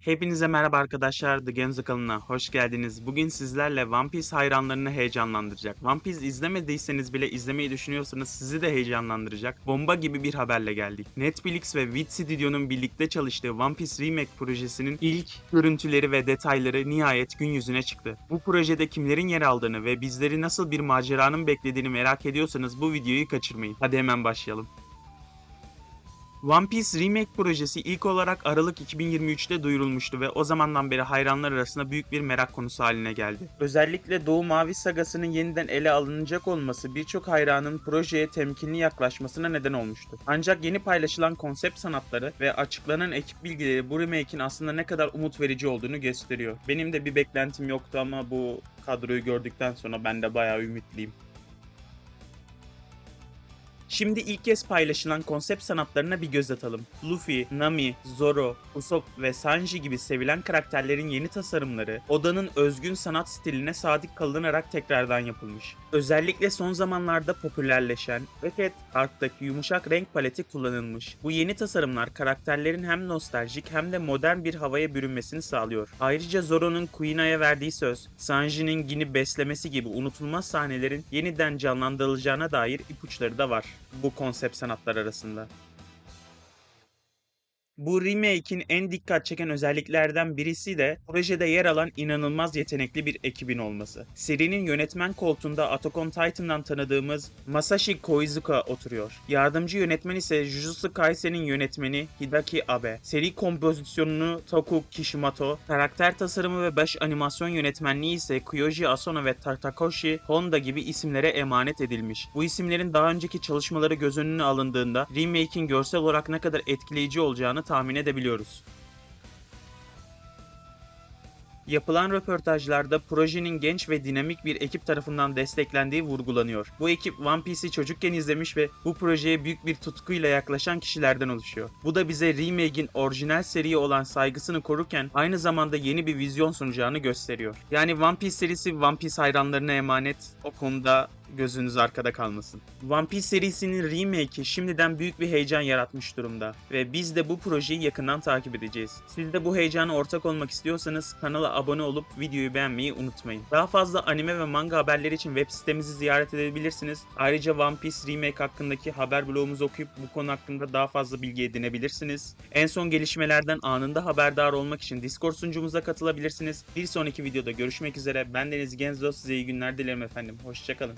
Hepinize merhaba arkadaşlar, The Genzo kanalına hoş geldiniz. Bugün sizlerle One Piece hayranlarını heyecanlandıracak. One Piece izlemediyseniz bile izlemeyi düşünüyorsanız sizi de heyecanlandıracak. Bomba gibi bir haberle geldik. Netflix ve Wit Studio'nun birlikte çalıştığı One Piece Remake projesinin ilk görüntüleri ve detayları nihayet gün yüzüne çıktı. Bu projede kimlerin yer aldığını ve bizleri nasıl bir maceranın beklediğini merak ediyorsanız bu videoyu kaçırmayın. Hadi hemen başlayalım. One Piece Remake projesi ilk olarak Aralık 2023'te duyurulmuştu ve o zamandan beri hayranlar arasında büyük bir merak konusu haline geldi. Özellikle Doğu Mavi sagasının yeniden ele alınacak olması birçok hayranın projeye temkinli yaklaşmasına neden olmuştu. Ancak yeni paylaşılan konsept sanatları ve açıklanan ekip bilgileri bu remake'in aslında ne kadar umut verici olduğunu gösteriyor. Benim de bir beklentim yoktu ama bu kadroyu gördükten sonra ben de bayağı ümitliyim. Şimdi ilk kez paylaşılan konsept sanatlarına bir göz atalım. Luffy, Nami, Zoro, Usopp ve Sanji gibi sevilen karakterlerin yeni tasarımları Oda'nın özgün sanat stiline sadık kalınarak tekrardan yapılmış. Özellikle son zamanlarda popülerleşen Wicked Art'taki yumuşak renk paleti kullanılmış. Bu yeni tasarımlar karakterlerin hem nostaljik hem de modern bir havaya bürünmesini sağlıyor. Ayrıca Zoro'nun Kuina'ya verdiği söz, Sanji'nin Gin'i beslemesi gibi unutulmaz sahnelerin yeniden canlandırılacağına dair ipuçları da var bu konsept sanatlar arasında. Bu remake'in en dikkat çeken özelliklerden birisi de projede yer alan inanılmaz yetenekli bir ekibin olması. Serinin yönetmen koltuğunda Attack on Titan'dan tanıdığımız Masashi Koizuka oturuyor. Yardımcı yönetmen ise Jujutsu Kaisen'in yönetmeni Hideaki Abe. Seri kompozisyonunu Toku Kishimoto, karakter tasarımı ve baş animasyon yönetmenliği ise Kyoji Asano ve Takakoshi Honda gibi isimlere emanet edilmiş. Bu isimlerin daha önceki çalışmaları göz önüne alındığında remake'in görsel olarak ne kadar etkileyici olacağını tahmin edebiliyoruz. Yapılan röportajlarda projenin genç ve dinamik bir ekip tarafından desteklendiği vurgulanıyor. Bu ekip One Piece'i çocukken izlemiş ve bu projeye büyük bir tutkuyla yaklaşan kişilerden oluşuyor. Bu da bize remake'in orijinal seriye olan saygısını korurken aynı zamanda yeni bir vizyon sunacağını gösteriyor. Yani One Piece serisi One Piece hayranlarına emanet. O konuda gözünüz arkada kalmasın. One Piece serisinin remake'i şimdiden büyük bir heyecan yaratmış durumda ve biz de bu projeyi yakından takip edeceğiz. Siz de bu heyecana ortak olmak istiyorsanız kanala abone olup videoyu beğenmeyi unutmayın. Daha fazla anime ve manga haberleri için web sitemizi ziyaret edebilirsiniz. Ayrıca One Piece remake hakkındaki haber blogumuzu okuyup bu konu hakkında daha fazla bilgi edinebilirsiniz. En son gelişmelerden anında haberdar olmak için Discord sunucumuza katılabilirsiniz. Bir sonraki videoda görüşmek üzere. Ben Deniz Genzo. Size iyi günler dilerim efendim. Hoşçakalın.